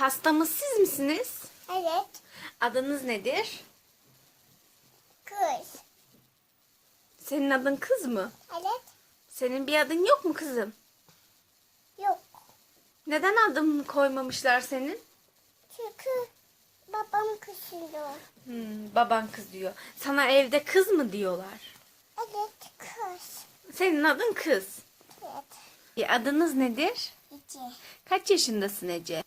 hastamız siz misiniz? Evet. Adınız nedir? Kız. Senin adın kız mı? Evet. Senin bir adın yok mu kızım? Yok. Neden adını koymamışlar senin? Çünkü babam kızıyor. Hmm, baban kız diyor. Sana evde kız mı diyorlar? Evet kız. Senin adın kız. Evet. E, adınız nedir? İki. Kaç yaşındasın Ece?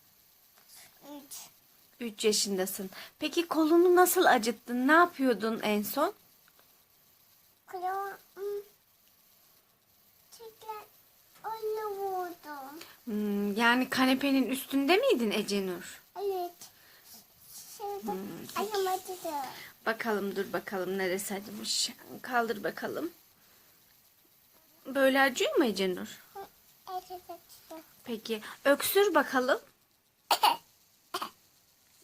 Üç. 3 yaşındasın. Peki kolunu nasıl acıttın? Ne yapıyordun en son? Kulağım. Tekrar onu vurdum. Hmm, yani kanepenin üstünde miydin Ece Nur? Evet. Şimdi ayağım acıdı. Bakalım dur bakalım neresi acımış. Kaldır bakalım. Böyle acıyor mu Ece Nur? Evet acıdı. Peki öksür bakalım.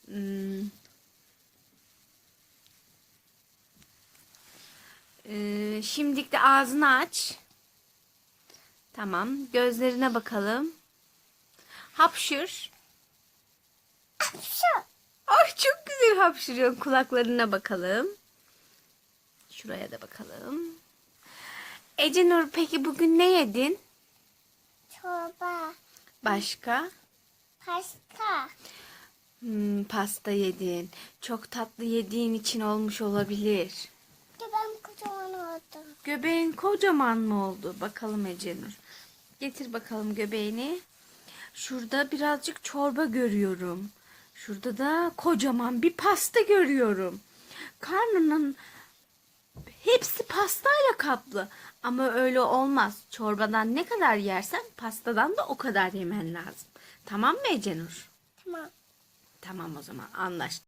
Hmm. Ee, şimdilik de ağzını aç. Tamam. Gözlerine bakalım. Hapşır. Şu. Ay çok güzel hapşırıyorsun. Kulaklarına bakalım. Şuraya da bakalım. Ece Nur peki bugün ne yedin? Çorba. Başka? Pasta. Hmm, pasta yedin. Çok tatlı yediğin için olmuş olabilir. Ben kocaman oldum. Göbeğin kocaman mı oldu? Bakalım Ecenur. Getir bakalım göbeğini. Şurada birazcık çorba görüyorum. Şurada da kocaman bir pasta görüyorum. Karnının hepsi pastayla kaplı. Ama öyle olmaz. Çorbadan ne kadar yersen pastadan da o kadar yemen lazım. Tamam mı Ecenur? Tamam. Tamam o zaman anlaştık.